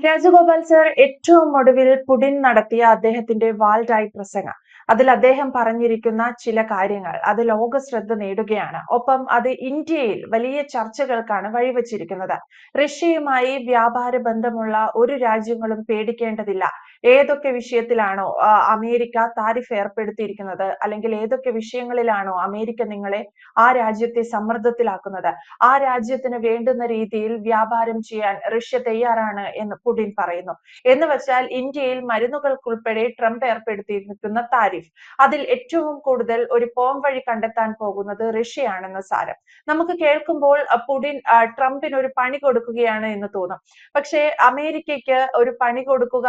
Rajagopal sir ഏറ്റവും ഒടുവിൽ Putin നടത്തിയ അദ്ദേഹത്തിന്റെ വാൾഡായി പ്രസംഗം. അതിൽ അദ്ദേഹം പറഞ്ഞിരിക്കുന്ന ചില കാര്യങ്ങൾ അത് ലോക ശ്രദ്ധ നേടുകയാണ്. ഒപ്പം അത് ഇന്ത്യയിൽ വലിയ ചർച്ചകൾക്കാണ് വഴിവെച്ചിരിക്കുന്നത്. റഷ്യയുമായി വ്യാപാര ബന്ധമുള്ള ഒരു രാജ്യങ്ങളും പേടിക്കേണ്ടതില്ല. ഏതൊക്കെ വിഷയത്തിലാണോ അമേരിക്ക താരിഫ് ഏർപ്പെടുത്തിയിരിക്കുന്നത്? അല്ലെങ്കിൽ ഏതൊക്കെ വിഷയങ്ങളിലാണോ അമേരിക്ക നിങ്ങളെ ആ രാജ്യത്തെ സമ്മർദ്ദത്തിലാക്കുന്നത്? ആ രാജ്യത്തിന് വേണ്ടുന്ന രീതിയിൽ വ്യാപാരം ചെയ്യാൻ റഷ്യ തയ്യാറാണ് എന്ന് പുടിൻ പറയുന്നു. എന്ന് വെച്ചാൽ ഇന്ത്യയിൽ മരുന്നുകൾക്കുൾപ്പെടെ ട്രംപ് ഏർപ്പെടുത്തിയിരിക്കുന്ന താരിഫ് അതിൽ ഏറ്റവും കൂടുതൽ ഒരു പോം വഴി കണ്ടെത്താൻ പോകുന്നത് റഷ്യയാണെന്ന് സാരം. നമുക്ക് കേൾക്കുമ്പോൾ പുടിൻ ട്രംപിന് ഒരു പണി കൊടുക്കുകയാണ് എന്ന് തോന്നും. പക്ഷേ അമേരിക്കയ്ക്ക് ഒരു പണി കൊടുക്കുക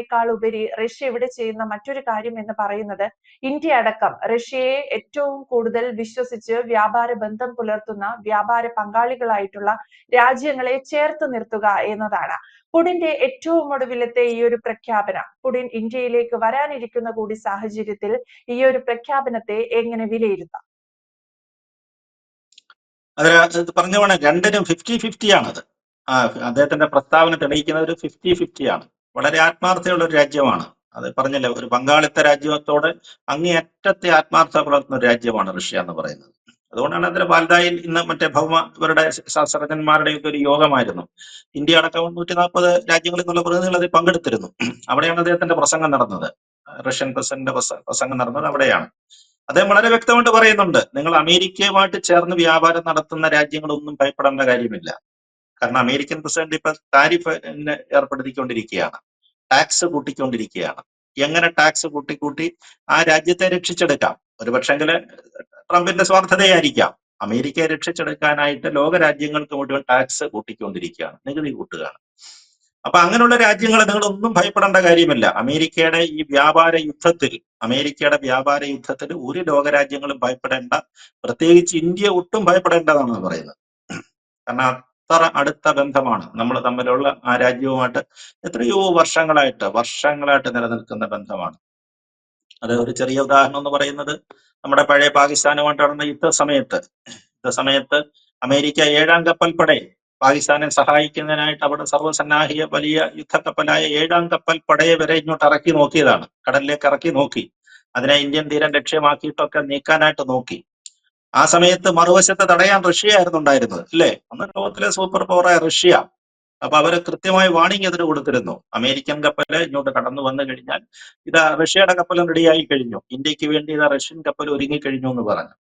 എന്നതിനേക്കാൾ ഉപരി റഷ്യ ഇവിടെ ചെയ്യുന്ന മറ്റൊരു കാര്യം എന്ന് പറയുന്നത് ഇന്ത്യ അടക്കം റഷ്യയെ ഏറ്റവും കൂടുതൽ വിശ്വസിച്ച് വ്യാപാര ബന്ധം പുലർത്തുന്ന വ്യാപാര പങ്കാളികളായിട്ടുള്ള രാജ്യങ്ങളെ ചേർത്ത് നിർത്തുക എന്നതാണ്. പുടിന്റെ ഏറ്റവും ഒടുവിലത്തെ ഈ ഒരു പ്രഖ്യാപനം പുടിൻ ഇന്ത്യയിലേക്ക് വരാനിരിക്കുന്ന കൂടി സാഹചര്യത്തിൽ ഈ ഒരു പ്രഖ്യാപനത്തെ എങ്ങനെ വിലയിരുത്താം? അത് പറഞ്ഞ പോലെ രണ്ടിനും ഫിഫ്റ്റി ഫിഫ്റ്റി ആണത്. അദ്ദേഹത്തിന്റെ പ്രസ്താവന തെളിയിക്കുന്ന ഒരു ഫിഫ്റ്റി ഫിഫ്റ്റി ആണ്. വളരെ ആത്മാർത്ഥതയുള്ള ഒരു രാജ്യമാണ്. അത് പറഞ്ഞല്ലോ ഒരു പങ്കാളിത്ത രാജ്യത്തോട് അങ്ങേയറ്റത്തെ ആത്മാർത്ഥത പുലർത്തുന്ന ഒരു രാജ്യമാണ് റഷ്യ എന്ന് പറയുന്നത്. അതുകൊണ്ടാണ് അതിന്റെ വാൽദായിൽ ഇന്ന് മറ്റേ ഭൗമ ഇവരുടെ ശാസ്ത്രജ്ഞന്മാരുടെ ഒക്കെ ഒരു യോഗമായിരുന്നു. ഇന്ത്യ അടക്കം നൂറ്റി നാൽപ്പത് രാജ്യങ്ങളിൽ നിന്നുള്ള പ്രതിനിധികൾ അതിൽ പങ്കെടുത്തിരുന്നു. അവിടെയാണ് അദ്ദേഹത്തിന്റെ പ്രസംഗം നടന്നത്. റഷ്യൻ പ്രസിഡന്റിന്റെ പ്രസംഗം നടന്നത് അവിടെയാണ്. അദ്ദേഹം വളരെ വ്യക്തമായിട്ട് പറയുന്നുണ്ട് നിങ്ങൾ അമേരിക്കയുമായിട്ട് ചേർന്ന് വ്യാപാരം നടത്തുന്ന രാജ്യങ്ങളൊന്നും ഭയപ്പെടേണ്ട കാര്യമില്ല. കാരണം അമേരിക്കൻ പ്രസിഡന്റ് ഇപ്പൊ താരിഫ് ഏർപ്പെടുത്തിക്കൊണ്ടിരിക്കുകയാണ്. ടാക്സ് കൂട്ടിക്കൊണ്ടിരിക്കുകയാണ്. എങ്ങനെ ടാക്സ് കൂട്ടിക്കൂട്ടി? ആ രാജ്യത്തെ രക്ഷിച്ചെടുക്കാം. ഒരു പക്ഷെങ്കിൽ ട്രംപിന്റെ സ്വാർത്ഥതയായിരിക്കാം. അമേരിക്കയെ രക്ഷിച്ചെടുക്കാനായിട്ട് ലോക രാജ്യങ്ങൾക്ക് മുഴുവൻ ടാക്സ് കൂട്ടിക്കൊണ്ടിരിക്കുകയാണ്. നികുതി കൂട്ടുകയാണ്. അപ്പൊ അങ്ങനെയുള്ള രാജ്യങ്ങളെ നിങ്ങൾ ഒന്നും ഭയപ്പെടേണ്ട കാര്യമില്ല. അമേരിക്കയുടെ ഈ വ്യാപാര യുദ്ധത്തിൽ അമേരിക്കയുടെ വ്യാപാര യുദ്ധത്തിൽ ഒരു ലോകരാജ്യങ്ങളും ഭയപ്പെടേണ്ട പ്രത്യേകിച്ച് ഇന്ത്യ ഒട്ടും ഭയപ്പെടേണ്ടതാണെന്ന് പറയുന്നത്. കാരണം അത്ര അടുത്ത ബന്ധമാണ്. നമ്മൾ തമ്മിലുള്ള ആ രാജ്യവുമായിട്ട് എത്രയോ വർഷങ്ങളായിട്ട് വർഷങ്ങളായിട്ട് നിലനിൽക്കുന്ന ബന്ധമാണ്. അത് ഒരു ചെറിയ ഉദാഹരണം എന്ന് പറയുന്നത് നമ്മുടെ പഴയ പാകിസ്ഥാനുമായിട്ട് നടന്ന യുദ്ധ സമയത്ത്. യുദ്ധ സമയത്ത് അമേരിക്ക ഏഴാം കപ്പൽ പടയെ പാകിസ്ഥാനെ സഹായിക്കുന്നതിനായിട്ട് അവിടെ സർവസന്നാഹിയ വലിയ യുദ്ധക്കപ്പലായ ഏഴാം കപ്പൽ പടയെ വരെ ഇങ്ങോട്ട് ഇറക്കി നോക്കിയതാണ്. കടലിലേക്ക് ഇറക്കി നോക്കി. അതിനെ ഇന്ത്യൻ തീരം ലക്ഷ്യമാക്കിയിട്ടൊക്കെ നീക്കാനായിട്ട് നോക്കി. ആ സമയത്ത് മറുവശത്ത് തടയാൻ റഷ്യയായിരുന്നു ഉണ്ടായിരുന്നത് അല്ലേ? അന്ന് ലോകത്തിലെ സൂപ്പർ പവറായ റഷ്യ. അപ്പൊ അവർ കൃത്യമായി വാണിംഗ് അതിന് കൊടുത്തിരുന്നു. അമേരിക്കൻ കപ്പൽ ഇങ്ങോട്ട് കടന്നു വന്നു കഴിഞ്ഞാൽ ഇതാ റഷ്യയുടെ കപ്പലും റെഡിയായി കഴിഞ്ഞു. ഇന്ത്യയ്ക്ക് വേണ്ടി ഇതാ റഷ്യൻ കപ്പൽ ഒരുങ്ങി കഴിഞ്ഞു എന്ന് പറഞ്ഞു.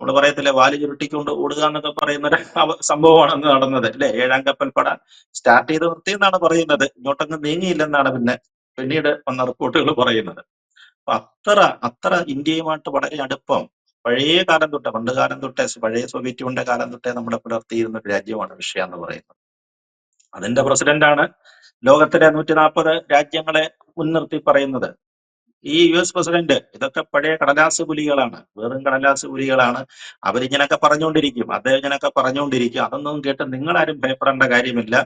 നമ്മൾ പറയത്തില്ലേ വാലി ചുരുട്ടിക്കൊണ്ട് ഓടുക എന്നൊക്കെ പറയുന്ന ഒരു സംഭവമാണ് അന്ന് നടന്നത് അല്ലെ? ഏഴാം കപ്പൽ പട സ്റ്റാർട്ട് ചെയ്ത് നിർത്തി എന്നാണ് പറയുന്നത്. ഇങ്ങോട്ടങ്ങ് നീങ്ങിയില്ലെന്നാണ് പിന്നെ പിന്നീട് വന്ന റിപ്പോർട്ടുകൾ പറയുന്നത്. അപ്പൊ അത്ര അത്ര ഇന്ത്യയുമായിട്ട് വളരെ അടുപ്പം പഴയ കാലം തൊട്ട് പണ്ട് കാലം തൊട്ടേ പഴയ സോവിയറ്റ് യൂണിയന്റെ കാലം തൊട്ടേ നമ്മുടെ പുലർത്തിയിരുന്ന ഒരു രാജ്യമാണ് റഷ്യ എന്ന് പറയുന്നത്. അതിന്റെ പ്രസിഡന്റാണ് ലോകത്തിലെ നൂറ്റി നാൽപ്പത് രാജ്യങ്ങളെ മുൻനിർത്തി പറയുന്നത്. ഈ യു എസ് പ്രസിഡന്റ് ഇതൊക്കെ പഴയ കടലാസ് പുലികളാണ്. വെറും കടലാസ് പുലികളാണ്. അവരിങ്ങനൊക്കെ പറഞ്ഞുകൊണ്ടിരിക്കും. അദ്ദേഹം ഇങ്ങനൊക്കെ പറഞ്ഞുകൊണ്ടിരിക്കും. അതൊന്നും കേട്ട് നിങ്ങളാരും ഭയപ്പെടേണ്ട കാര്യമില്ല.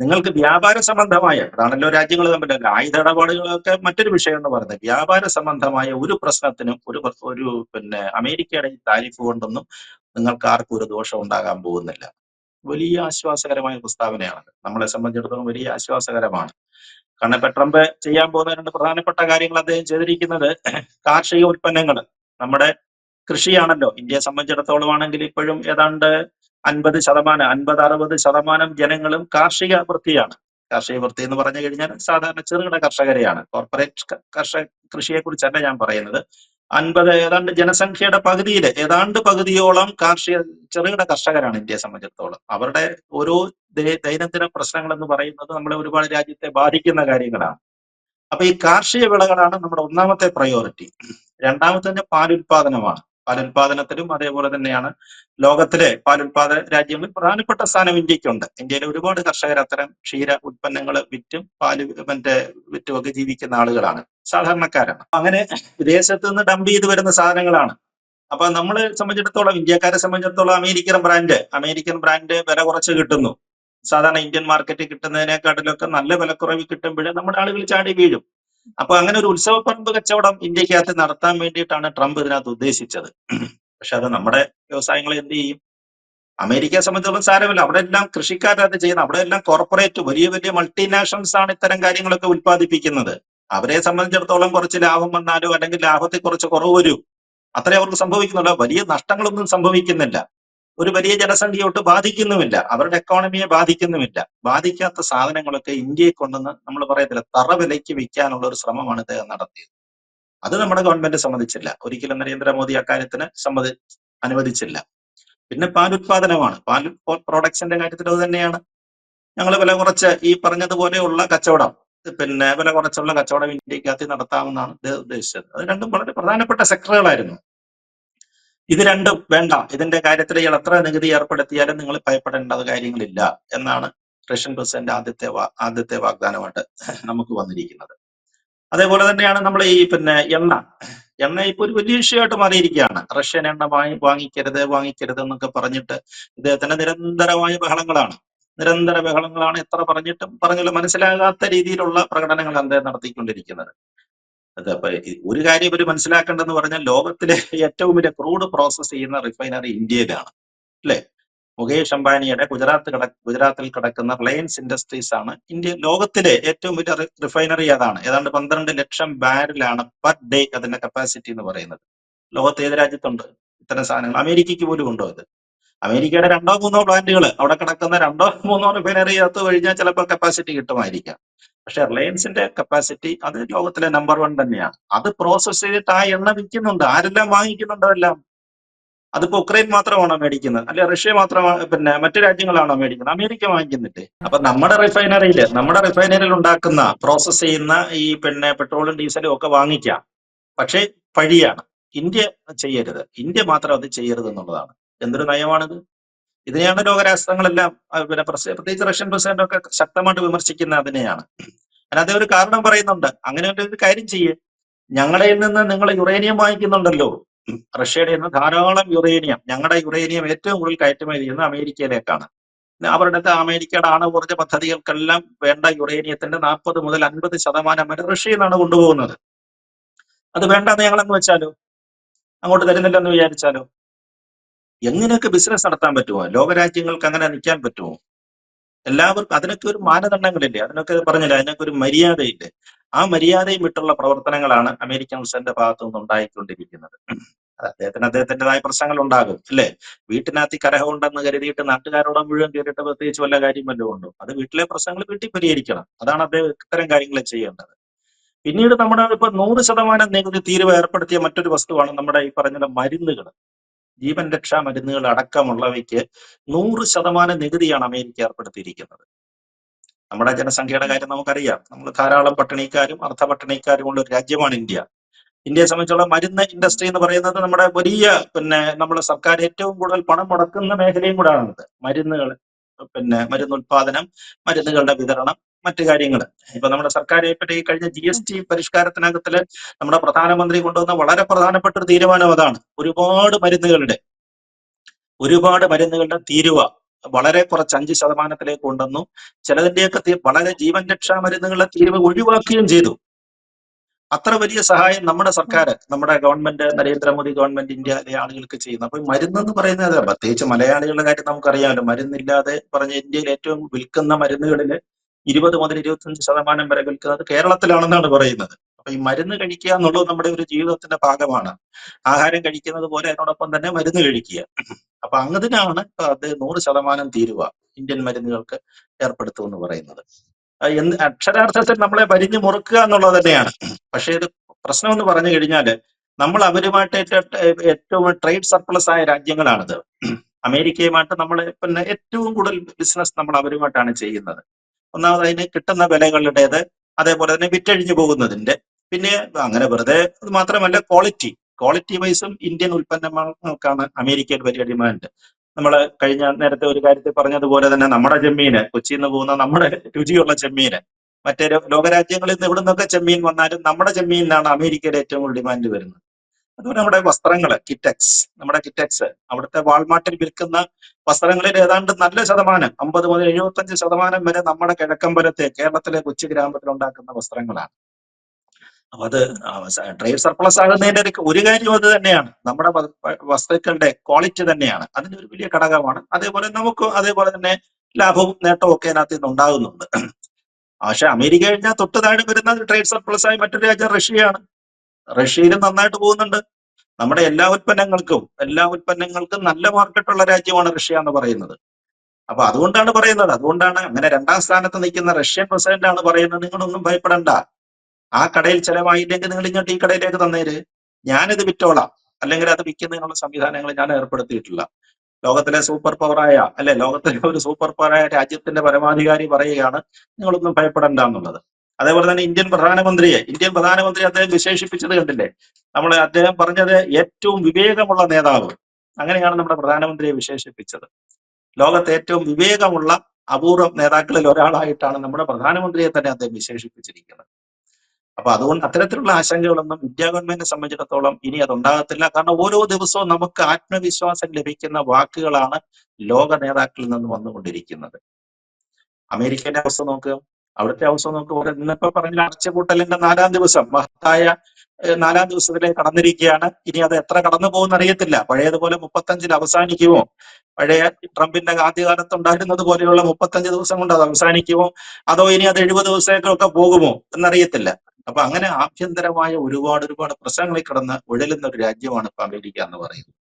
നിങ്ങൾക്ക് വ്യാപാര സംബന്ധമായ അതാണല്ലോ രാജ്യങ്ങൾ തമ്മിലല്ല ആയുധ ഇടപാടുകളൊക്കെ മറ്റൊരു വിഷയം എന്ന് പറയുന്നത് വ്യാപാര സംബന്ധമായ ഒരു പ്രശ്നത്തിനും ഒരു ഒരു പിന്നെ അമേരിക്കയുടെ ഈ താരിഫ് കൊണ്ടൊന്നും നിങ്ങൾക്ക് ആർക്കും ഒരു ദോഷം ഉണ്ടാകാൻ പോകുന്നില്ല. വലിയ ആശ്വാസകരമായ പ്രസ്താവനയാണ്. നമ്മളെ സംബന്ധിച്ചിടത്തോളം വലിയ ആശ്വാസകരമാണ്. കാരണം ഇപ്പൊ ട്രംപ് ചെയ്യാൻ പോകുന്ന രണ്ട് പ്രധാനപ്പെട്ട കാര്യങ്ങൾ അദ്ദേഹം ചെയ്തിരിക്കുന്നത് കാർഷിക ഉൽപ്പന്നങ്ങൾ. നമ്മുടെ കൃഷിയാണല്ലോ. ഇന്ത്യയെ സംബന്ധിച്ചിടത്തോളം ആണെങ്കിൽ ഇപ്പോഴും ഏതാണ്ട് അൻപത് ശതമാനം അൻപത് അറുപത് ശതമാനം ജനങ്ങളും കാർഷിക വൃത്തിയാണ്. കാർഷിക വൃത്തി എന്ന് പറഞ്ഞു കഴിഞ്ഞാൽ സാധാരണ ചെറുകിട കർഷകരെയാണ്. കോർപ്പറേറ്റ് കർഷക കൃഷിയെ കുറിച്ചല്ല ഞാൻ പറയുന്നത്. അൻപത് ഏതാണ്ട് ജനസംഖ്യയുടെ പകുതിയിൽ ഏതാണ്ട് പകുതിയോളം കാർഷിക ചെറുകിട കർഷകരാണ് ഇന്ത്യയെ സംബന്ധിച്ചിടത്തോളം. അവരുടെ ഓരോ ദൈനംദിന പ്രശ്നങ്ങൾ എന്ന് പറയുന്നത് നമ്മളെ ഒരുപാട് രാജ്യത്തെ ബാധിക്കുന്ന കാര്യങ്ങളാണ്. അപ്പൊ ഈ കാർഷിക വിളകളാണ് നമ്മുടെ ഒന്നാമത്തെ പ്രയോറിറ്റി രണ്ടാമത്തെ പാലുൽപാദനമാണ്. പാലുൽപാദനത്തിലും അതേപോലെ തന്നെയാണ് ലോകത്തിലെ പാലുൽപാദന രാജ്യങ്ങളിൽ പ്രധാനപ്പെട്ട സ്ഥാനം ഇന്ത്യക്കുണ്ട് ഇന്ത്യയിലെ ഒരുപാട് കർഷകർ അത്തരം ക്ഷീര ഉൽപ്പന്നങ്ങൾ വിറ്റും പാൽ മറ്റേ വിറ്റുമൊക്കെ ജീവിക്കുന്ന ആളുകളാണ്. സാധാരണക്കാരാണ്. അങ്ങനെ വിദേശത്ത് നിന്ന് ഡംപ് ചെയ്ത് വരുന്ന സാധനങ്ങളാണ്. അപ്പൊ നമ്മളെ സംബന്ധിച്ചിടത്തോളം ഇന്ത്യക്കാരെ സംബന്ധിച്ചിടത്തോളം അമേരിക്കൻ ബ്രാൻഡ് അമേരിക്കൻ ബ്രാൻഡ് വില കുറച്ച് കിട്ടുന്നു. സാധാരണ ഇന്ത്യൻ മാർക്കറ്റിൽ കിട്ടുന്നതിനെക്കാട്ടിലൊക്കെ നല്ല വിലക്കുറവ് കിട്ടുമ്പോഴേ നമ്മുടെ ആളുകൾ ചാടി വീഴും. അപ്പൊ അങ്ങനെ ഒരു ഉത്സവപ്പറമ്പ് കച്ചവടം ഇന്ത്യക്കകത്ത് നടത്താൻ വേണ്ടിയിട്ടാണ് ട്രംപ് ഇതിനകത്ത് ഉദ്ദേശിച്ചത്. പക്ഷെ അത് നമ്മുടെ വ്യവസായങ്ങളെ എന്ത് ചെയ്യും? അമേരിക്കയെ സംബന്ധിച്ചിടത്തോളം സാരമില്ല. അവിടെ എല്ലാം കൃഷിക്കാരത് ചെയ്യുന്നത് അവിടെ എല്ലാം കോർപ്പറേറ്റ് വലിയ വലിയ മൾട്ടിനാഷണൽസ് ആണ് ഇത്തരം കാര്യങ്ങളൊക്കെ ഉത്പാദിപ്പിക്കുന്നത് അവരെ സംബന്ധിച്ചിടത്തോളം കുറച്ച് ലാഭം വന്നാലോ അല്ലെങ്കിൽ ലാഭത്തിൽ കുറച്ച് കുറവ് വരും. അത്രേ അവർക്ക് സംഭവിക്കുന്നുള്ളൂ. വലിയ നഷ്ടങ്ങളൊന്നും സംഭവിക്കുന്നില്ല. ഒരു വലിയ ജനസംഖ്യയോട്ട് ബാധിക്കുന്നുമില്ല. അവരുടെ എക്കോണമിയെ ബാധിക്കുന്നുമില്ല. ബാധിക്കാത്ത സാധനങ്ങളൊക്കെ ഇന്ത്യയെ കൊണ്ടുവന്ന് നമ്മൾ പറയത്തില്ല തറ വിലയ്ക്ക് വിൽക്കാനുള്ള ഒരു ശ്രമമാണ് ഇദ്ദേഹം നടത്തിയത്. അത് നമ്മുടെ ഗവൺമെന്റ് സമ്മതിച്ചില്ല. ഒരിക്കലും നരേന്ദ്രമോദി അക്കാര്യത്തിന് സമ്മതി അനുവദിച്ചില്ല. പിന്നെ പാൽ ഉത്പാദനമാണ്. പാൽ പ്രോഡക്ട്സിന്റെ കാര്യത്തിൽ അത് തന്നെയാണ്. ഞങ്ങൾ വില കുറച്ച് ഈ പറഞ്ഞതുപോലെയുള്ള കച്ചവടം പിന്നെ വില കുറച്ചുള്ള കച്ചവടം ഇന്ത്യക്കകത്ത് നടത്താമെന്നാണ് ഉദ്ദേശിച്ചത്. അത് രണ്ടും വളരെ പ്രധാനപ്പെട്ട സെക്ടറുകളായിരുന്നു ഇത് രണ്ടും വേണ്ട. ഇതിന്റെ കാര്യത്തിൽ ഇയാൾ എത്ര നികുതി ഏർപ്പെടുത്തിയാലും നിങ്ങൾ ഭയപ്പെടേണ്ട കാര്യങ്ങളില്ല എന്നാണ് റഷ്യൻ പ്രസിഡന്റ് ആദ്യത്തെ ആദ്യത്തെ വാഗ്ദാനമായിട്ട് നമുക്ക് വന്നിരിക്കുന്നത്. അതേപോലെ തന്നെയാണ് നമ്മൾ ഈ പിന്നെ എണ്ണ. എണ്ണ ഇപ്പൊ ഒരു വലിയ വിഷയമായിട്ട് മാറിയിരിക്കുകയാണ്. റഷ്യൻ എണ്ണ വാങ്ങി വാങ്ങിക്കരുത് വാങ്ങിക്കരുത് എന്നൊക്കെ പറഞ്ഞിട്ട് ഇദ്ദേഹത്തിന്റെ നിരന്തരമായ ബഹളങ്ങളാണ്. നിരന്തര ബഹളങ്ങളാണ് എത്ര പറഞ്ഞിട്ടും പറഞ്ഞാലും മനസ്സിലാകാത്ത രീതിയിലുള്ള പ്രകടനങ്ങൾ അദ്ദേഹം നടത്തിക്കൊണ്ടിരിക്കുന്നത്. അത് ഒരു കാര്യം ഇവർ മനസ്സിലാക്കേണ്ടതെന്ന് പറഞ്ഞാൽ ലോകത്തിലെ ഏറ്റവും വലിയ ക്രൂഡ് പ്രോസസ് ചെയ്യുന്ന റിഫൈനറി ഇന്ത്യയിലാണ്. അല്ലെ? മുകേഷ് അംബാനിയുടെ ഗുജറാത്ത് കട ഗുജറാത്തിൽ കിടക്കുന്ന റിലയൻസ് ഇൻഡസ്ട്രീസ് ആണ് ഇന്ത്യ ലോകത്തിലെ ഏറ്റവും വലിയ റിഫൈനറി അതാണ് ഏതാണ്ട് പന്ത്രണ്ട് ലക്ഷം ബാരലാണ് പെർ ഡേ അതിന്റെ കപ്പാസിറ്റി എന്ന് പറയുന്നത്. ലോകത്ത് ഏത് രാജ്യത്തുണ്ട്? ഇത്തരം സാധനങ്ങൾ. അമേരിക്കയ്ക്ക് പോലും ഉണ്ടോ ഇത്? അമേരിക്കയുടെ രണ്ടോ മൂന്നോ പ്ലാന്റുകൾ അവിടെ കിടക്കുന്ന രണ്ടോ മൂന്നോ റിഫൈനറി അകത്ത് കഴിഞ്ഞാൽ ചിലപ്പോൾ കപ്പാസിറ്റി കിട്ടുമായിരിക്കാം. പക്ഷെ റിലയൻസിന്റെ കപ്പാസിറ്റി അത് ലോകത്തിലെ നമ്പർ വൺ തന്നെയാണ്. അത് പ്രോസസ് ചെയ്തിട്ട് ആ എണ്ണ വിൽക്കുന്നുണ്ട്. ആരെല്ലാം വാങ്ങിക്കുന്നുണ്ട് അതെല്ലാം അതിപ്പോ ഉക്രൈൻ മാത്രമാണോ മേടിക്കുന്നത്? അല്ലെ റഷ്യ മാത്രമാണ് പിന്നെ മറ്റു രാജ്യങ്ങളാണോ മേടിക്കുന്നത്? അമേരിക്ക വാങ്ങിക്കുന്നില്ലേ? അപ്പൊ നമ്മുടെ റിഫൈനറിയിൽ നമ്മുടെ റിഫൈനറിയിൽ ഉണ്ടാക്കുന്ന പ്രോസസ് ചെയ്യുന്ന ഈ പിന്നെ പെട്രോളും ഡീസലും ഒക്കെ വാങ്ങിക്കാം. പക്ഷേ പഴിയാണ്. ഇന്ത്യ ചെയ്യരുത്. ഇന്ത്യ മാത്രം അത് ചെയ്യരുത് എന്നുള്ളതാണ്. എന്തൊരു നയമാണിത്? ഇതിനെയാണ് ലോകരാഷ്ട്രങ്ങളെല്ലാം പിന്നെ പ്രത്യേകിച്ച് റഷ്യൻ പ്രസിഡന്റ് ഒക്കെ ശക്തമായിട്ട് വിമർശിക്കുന്ന അതിനെയാണ്. അതിനകത്ത് ഒരു കാരണം പറയുന്നുണ്ട്. അങ്ങനെ ഒരു കാര്യം ചെയ്യേ. ഞങ്ങളുടെ നിന്ന് നിങ്ങൾ യുറേനിയം വാങ്ങിക്കുന്നുണ്ടല്ലോ. റഷ്യയുടെ നിന്ന് ധാരാളം യുറേനിയം ഞങ്ങളുടെ യുറേനിയം ഏറ്റവും കൂടുതൽ കയറ്റുമതി ചെയ്യുന്നത് അമേരിക്കയിലേക്കാണ്. അവരുടെ അമേരിക്കയുടെ ആണവോർജ പദ്ധതികൾക്കെല്ലാം വേണ്ട യുറേനിയത്തിന്റെ നാൽപ്പത് മുതൽ അൻപത് ശതമാനം വരെ റഷ്യയിൽ നിന്നാണ് കൊണ്ടുപോകുന്നത്. അത് വേണ്ടെന്ന് ഞങ്ങളെന്ന് വെച്ചാലോ? അങ്ങോട്ട് തരുന്നില്ലെന്ന് വിചാരിച്ചാലോ? എങ്ങനെയൊക്കെ ബിസിനസ് നടത്താൻ പറ്റുമോ? ലോകരാജ്യങ്ങൾക്ക് അങ്ങനെ നിൽക്കാൻ പറ്റുമോ? എല്ലാവർക്കും അതിനൊക്കെ ഒരു മാനദണ്ഡങ്ങളില്ലേ? അതിനൊക്കെ പറഞ്ഞില്ല? അതിനൊക്കെ ഒരു മര്യാദയില്ലേ? ആ മര്യാദയും വിട്ടുള്ള പ്രവർത്തനങ്ങളാണ് അമേരിക്കൻ പ്രസിഡന്റ് ഭാഗത്തു നിന്ന് ഉണ്ടായിക്കൊണ്ടിരിക്കുന്നത്. അദ്ദേഹത്തിന് അദ്ദേഹത്തിന്റെതായ പ്രശ്നങ്ങൾ ഉണ്ടാകും അല്ലേ? വീട്ടിനകത്ത് കരഹമുണ്ടെന്ന് കരുതിയിട്ട് നാട്ടുകാരോട് മുഴുവൻ കയറിയിട്ട് പ്രത്യേകിച്ച് വല്ല കാര്യം വല്ലതും ഉണ്ടോ? അത് വീട്ടിലെ പ്രശ്നങ്ങൾ വീട്ടിൽ പരിഹരിക്കണം. അതാണ് അദ്ദേഹം ഇത്തരം കാര്യങ്ങൾ ചെയ്യേണ്ടത്. പിന്നീട് നമ്മുടെ ഇപ്പൊ നൂറ് ശതമാനം നികുതി തീരുവ ഏർപ്പെടുത്തിയ മറ്റൊരു വസ്തുവാണ് നമ്മുടെ ഈ പറഞ്ഞ മരുന്നുകൾ ജീവൻ രക്ഷാ മരുന്നുകൾ അടക്കമുള്ളവയ്ക്ക് നൂറ് ശതമാനം നികുതിയാണ് അമേരിക്ക ഏർപ്പെടുത്തിയിരിക്കുന്നത്. നമ്മുടെ ജനസംഖ്യയുടെ കാര്യം നമുക്കറിയാം. നമ്മൾ ധാരാളം പട്ടിണിക്കാരും അർദ്ധ പട്ടിണിക്കാരും ഉള്ള ഒരു രാജ്യമാണ് ഇന്ത്യ. ഇന്ത്യയെ സംബന്ധിച്ചുള്ള മരുന്ന് ഇൻഡസ്ട്രി എന്ന് പറയുന്നത് നമ്മുടെ വലിയ പിന്നെ നമ്മുടെ സർക്കാർ ഏറ്റവും കൂടുതൽ പണം മുടക്കുന്ന മേഖലയും കൂടാണിത് മരുന്നുകൾ പിന്നെ മരുന്ന് ഉത്പാദനം മരുന്നുകളുടെ വിതരണം മറ്റു കാര്യങ്ങൾ ഇപ്പൊ നമ്മുടെ സർക്കാർ പറ്റി ഈ കഴിഞ്ഞ ജി എസ് ടി പരിഷ്കാരത്തിനകത്തിൽ നമ്മുടെ പ്രധാനമന്ത്രി കൊണ്ടുവന്ന വളരെ പ്രധാനപ്പെട്ട ഒരു തീരുമാനം അതാണ്. ഒരുപാട് മരുന്നുകളുടെ ഒരുപാട് മരുന്നുകളുടെ തീരുവ വളരെ കുറച്ച് അഞ്ച് ശതമാനത്തിലേക്ക് കൊണ്ടുവന്നു. ചിലതിന്റെയൊക്കെ വളരെ ജീവൻ രക്ഷാ മരുന്നുകളുടെ തീരുവ ഒഴിവാക്കുകയും ചെയ്തു. അത്ര വലിയ സഹായം നമ്മുടെ സർക്കാർ നമ്മുടെ ഗവൺമെന്റ് നരേന്ദ്രമോദി ഗവൺമെന്റ് ഇന്ത്യയിലെ ആളുകൾക്ക് ചെയ്യുന്നു. അപ്പൊ മരുന്ന് എന്ന് പറയുന്നത് പ്രത്യേകിച്ച് മലയാളികളുടെ കാര്യം നമുക്കറിയാമല്ലോ. മരുന്നില്ലാതെ പറഞ്ഞ ഇന്ത്യയിൽ ഏറ്റവും വിൽക്കുന്ന മരുന്നുകളിൽ ഇരുപത് മുതൽ ഇരുപത്തഞ്ച് ശതമാനം വരെ വിൽക്കുന്നത് കേരളത്തിലാണെന്നാണ് പറയുന്നത്. അപ്പൊ ഈ മരുന്ന് കഴിക്കുക എന്നുള്ളത് നമ്മുടെ ഒരു ജീവിതത്തിന്റെ ഭാഗമാണ്. ആഹാരം കഴിക്കുന്നത് പോലെ അതിനോടൊപ്പം തന്നെ മരുന്ന് കഴിക്കുക. അപ്പൊ അങ്ങതിനാണ് അത് നൂറ് ശതമാനം തീരുവ ഇന്ത്യൻ മരുന്നുകൾക്ക് ഏർപ്പെടുത്തുമെന്ന് പറയുന്നത്. അത് എന്ത് അക്ഷരാർത്ഥത്തിൽ നമ്മളെ വരിഞ്ഞു മുറുക്കുക എന്നുള്ളത് തന്നെയാണ്. പക്ഷേ ഇത് പ്രശ്നം എന്ന് പറഞ്ഞു കഴിഞ്ഞാൽ നമ്മൾ അവരുമായിട്ട് ഏറ്റവും ട്രേഡ് സർപ്ലസ് ആയ രാജ്യങ്ങളാണിത്. അമേരിക്കയുമായിട്ട് നമ്മൾ പിന്നെ ഏറ്റവും കൂടുതൽ ബിസിനസ് നമ്മൾ അവരുമായിട്ടാണ് ചെയ്യുന്നത്. ഒന്നാമത് അതിന് കിട്ടുന്ന വിലകളുടേത് അതേപോലെ തന്നെ വിറ്റഴിഞ്ഞു പോകുന്നതിന്റെ പിന്നെ അങ്ങനെ വെറുതെ അത് മാത്രമല്ല ക്വാളിറ്റി ക്വാളിറ്റി വൈസും ഇന്ത്യൻ ഉൽപ്പന്നങ്ങൾക്കാണ് അമേരിക്കയിൽ വലിയ ഡിമാൻഡ് നമ്മൾ കഴിഞ്ഞ നേരത്തെ ഒരു കാര്യത്തിൽ പറഞ്ഞതുപോലെ തന്നെ നമ്മുടെ ചെമ്മീന് കൊച്ചിയിൽ നിന്ന് പോകുന്ന നമ്മുടെ രുചിയുള്ള ചെമ്മീന് മറ്റേ ലോകരാജ്യങ്ങളിൽ നിന്ന് എവിടെ നിന്നൊക്കെ ചെമ്മീൻ വന്നാലും നമ്മുടെ ചെമ്മീനിനാണ് അമേരിക്കയിൽ ഏറ്റവും കൂടുതൽ ഡിമാൻഡ് വരുന്നത്. അതുപോലെ നമ്മുടെ വസ്ത്രങ്ങൾ കിറ്റക്സ്. നമ്മുടെ കിറ്റക്സ്. അവിടുത്തെ വാൾമാർട്ടിൽ വിൽക്കുന്ന വസ്ത്രങ്ങളിൽ ഏതാണ്ട് നല്ല ശതമാനം അമ്പത് മുതൽ എഴുപത്തഞ്ച് ശതമാനം വരെ നമ്മുടെ കിഴക്കമ്പലത്തെ കേരളത്തിലെ കൊച്ചു ഗ്രാമത്തിൽ ഉണ്ടാക്കുന്ന വസ്ത്രങ്ങളാണ്. അപ്പൊ അത് ട്രേഡ് സർപ്ലസ് ആകുന്നതിന്റെ ഒരു- ഒരു കാര്യം അത് തന്നെയാണ്. നമ്മുടെ വസ്തുക്കളുടെ ക്വാളിറ്റി തന്നെയാണ്. അതിന്റെ ഒരു വലിയ ഘടകമാണ്. അതേപോലെ നമുക്ക് അതേപോലെ തന്നെ ലാഭവും നേട്ടവും ഒക്കെ അതിനകത്ത് നിന്ന് ഉണ്ടാകുന്നുണ്ട്. പക്ഷെ അമേരിക്ക കഴിഞ്ഞാൽ തൊട്ട് താഴെ വരുന്ന ട്രേഡ് സർപ്ലസ് ആയി മറ്റൊരു രാജ്യം റഷ്യയാണ്. റഷ്യയിലും നന്നായിട്ട് പോകുന്നുണ്ട്. നമ്മുടെ എല്ലാ ഉൽപ്പന്നങ്ങൾക്കും എല്ലാ ഉൽപ്പന്നങ്ങൾക്കും നല്ല മാർക്കറ്റുള്ള രാജ്യമാണ് റഷ്യ എന്ന് പറയുന്നത്. അപ്പൊ അതുകൊണ്ടാണ് പറയുന്നത്. അതുകൊണ്ടാണ് അങ്ങനെ രണ്ടാം സ്ഥാനത്ത് നിൽക്കുന്ന റഷ്യൻ പ്രസിഡന്റ് ആണ് പറയുന്നത്. നിങ്ങളൊന്നും ഭയപ്പെടണ്ട. ആ കടയിൽ ചെലവായില്ലെങ്കിൽ നിങ്ങൾ ഇങ്ങോട്ട് ഈ കടയിലേക്ക് തന്നേര്. ഞാനിത് വിറ്റോളാം. അല്ലെങ്കിൽ അത് വിൽക്കുന്നതിനുള്ള സംവിധാനങ്ങൾ ഞാൻ ഏർപ്പെടുത്തിയിട്ടില്ല. ലോകത്തിലെ സൂപ്പർ പവറായ അല്ലെ ലോകത്തിലെ ഒരു സൂപ്പർ പവറായ രാജ്യത്തിന്റെ പരമാധികാരി പറയുകയാണ് നിങ്ങളൊന്നും ഭയപ്പെടണ്ട എന്നുള്ളത്. അതേപോലെ തന്നെ ഇന്ത്യൻ പ്രധാനമന്ത്രിയെ ഇന്ത്യൻ പ്രധാനമന്ത്രി അദ്ദേഹം വിശേഷിപ്പിച്ചത് കണ്ടില്ലേ? നമ്മൾ അദ്ദേഹം പറഞ്ഞത് ഏറ്റവും വിവേകമുള്ള നേതാവ്. അങ്ങനെയാണ് നമ്മുടെ പ്രധാനമന്ത്രിയെ വിശേഷിപ്പിച്ചത്. ലോകത്തെ ഏറ്റവും വിവേകമുള്ള അപൂർവ നേതാക്കളിൽ ഒരാളായിട്ടാണ് നമ്മുടെ പ്രധാനമന്ത്രിയെ തന്നെ അദ്ദേഹം വിശേഷിപ്പിച്ചിരിക്കുന്നത്. അപ്പൊ അതുകൊണ്ട് അത്തരത്തിലുള്ള ആശങ്കകളൊന്നും ഇന്ത്യ ഗവൺമെന്റിനെ സംബന്ധിച്ചിടത്തോളം ഇനി അത് ഉണ്ടാകത്തില്ല കാരണം ഓരോ ദിവസവും നമുക്ക് ആത്മവിശ്വാസം ലഭിക്കുന്ന വാക്കുകളാണ് ലോക നേതാക്കളിൽ നിന്ന് വന്നുകൊണ്ടിരിക്കുന്നത്. അമേരിക്കന്റെ അവസ്ഥ നോക്കുക. അവിടുത്തെ അവസ്ഥ നമുക്ക് ഇന്നിപ്പോ പറഞ്ഞ അടച്ചുപൂട്ടലിന്റെ നാലാം ദിവസം മഹത്തായ നാലാം ദിവസത്തിലേക്ക് കടന്നിരിക്കുകയാണ്. ഇനി അത് എത്ര കടന്നു പോകുമെന്ന് അറിയത്തില്ല. പഴയതുപോലെ മുപ്പത്തഞ്ചിൽ അവസാനിക്കുമോ പഴയ ട്രംപിന്റെ ആദ്യകാലത്ത് ഉണ്ടായിരുന്നത് പോലെയുള്ള മുപ്പത്തഞ്ച് ദിവസം കൊണ്ട് അത് അവസാനിക്കുമോ അതോ ഇനി അത് എഴുപത് ദിവസത്തേക്കൊക്കെ പോകുമോ എന്നറിയത്തില്ല. അപ്പൊ അങ്ങനെ ആഭ്യന്തരമായ ഒരുപാട് ഒരുപാട് പ്രശ്നങ്ങളിൽ കിടന്ന് ഉഴലുന്ന ഒരു രാജ്യമാണ് ഇപ്പൊ അമേരിക്ക എന്ന് പറയുന്നത്.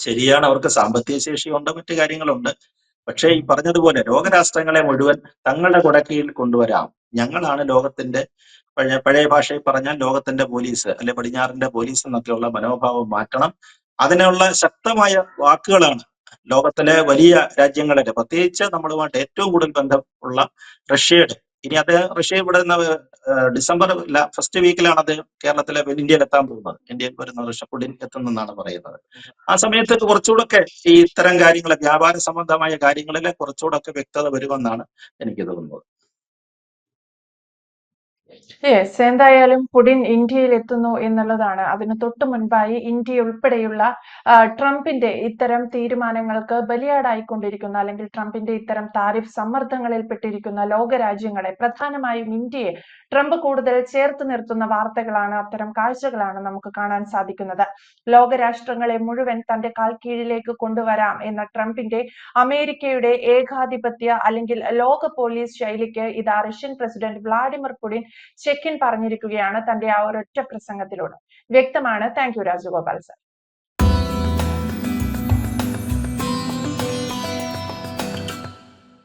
ശരിയാണ് അവർക്ക് സാമ്പത്തിക ശേഷിയുണ്ട് മറ്റു കാര്യങ്ങളുണ്ട്. പക്ഷേ ഈ പറഞ്ഞതുപോലെ ലോകരാഷ്ട്രങ്ങളെ മുഴുവൻ തങ്ങളുടെ കുടക്കീഴിൽ കൊണ്ടുവരാം. ഞങ്ങളാണ് ലോകത്തിന്റെ പഴയ പഴയ ഭാഷയിൽ പറഞ്ഞാൽ ലോകത്തിന്റെ പോലീസ് അല്ലെ പടിഞ്ഞാറിന്റെ പോലീസ് എന്നൊക്കെയുള്ള മനോഭാവം മാറ്റണം. അതിനുള്ള ശക്തമായ വാക്കുകളാണ് ലോകത്തിലെ വലിയ രാജ്യങ്ങളുടെ പ്രത്യേകിച്ച് നമ്മളുമായിട്ട് ഏറ്റവും കൂടുതൽ ബന്ധം ഉള്ള റഷ്യയുടെ ഇനി അദ്ദേഹം റഷ്യ ഇവിടെ നിന്ന് ഡിസംബർ ഫസ്റ്റ് വീക്കിലാണ് അദ്ദേഹം കേരളത്തിലെ ഇന്ത്യയിൽ എത്താൻ പോകുന്നത്. ഇന്ത്യയിൽ വരുന്ന റഷ്യ പുടിൻ എത്തുന്നെന്നാണ് പറയുന്നത്. ആ സമയത്ത് കുറച്ചുകൂടൊക്കെ ഈ ഇത്തരം കാര്യങ്ങൾ വ്യാപാര സംബന്ധമായ കാര്യങ്ങളിൽ കുറച്ചുകൂടൊക്കെ വ്യക്തത വരുമെന്നാണ് എനിക്ക് തോന്നുന്നത്. യെസ് എന്തായാലും പുടിൻ ഇന്ത്യയിൽ എത്തുന്നു എന്നുള്ളതാണ്. അതിന് തൊട്ടു മുൻപായി ഇന്ത്യ ഉൾപ്പെടെയുള്ള ട്രംപിന്റെ ഇത്തരം തീരുമാനങ്ങൾക്ക് ബലിയാടായിക്കൊണ്ടിരിക്കുന്ന അല്ലെങ്കിൽ ട്രംപിന്റെ ഇത്തരം താരിഫ് സമ്മർദ്ദങ്ങളിൽ പെട്ടിരിക്കുന്ന ലോകരാജ്യങ്ങളെ പ്രധാനമായും ഇന്ത്യയെ ട്രംപ് കൂടുതൽ ചേർത്ത് നിർത്തുന്ന വാർത്തകളാണ് അത്തരം കാഴ്ചകളാണ് നമുക്ക് കാണാൻ സാധിക്കുന്നത്. ലോകരാഷ്ട്രങ്ങളെ മുഴുവൻ തന്റെ കാൽ കീഴിലേക്ക് കൊണ്ടുവരാം എന്ന ട്രംപിന്റെ അമേരിക്കയുടെ ഏകാധിപത്യ അല്ലെങ്കിൽ ലോക പോലീസ് ശൈലിക്ക് ഇതാ റഷ്യൻ പ്രസിഡന്റ് വ്ളാഡിമിർ പുടിൻ ചെക്കിൻ പറഞ്ഞിരിക്കുകയാണ് തന്റെ ആ ഒരൊറ്റ പ്രസംഗത്തിലൂടെ. വ്യക്തമാണ്. Thank you Rajagopal sir.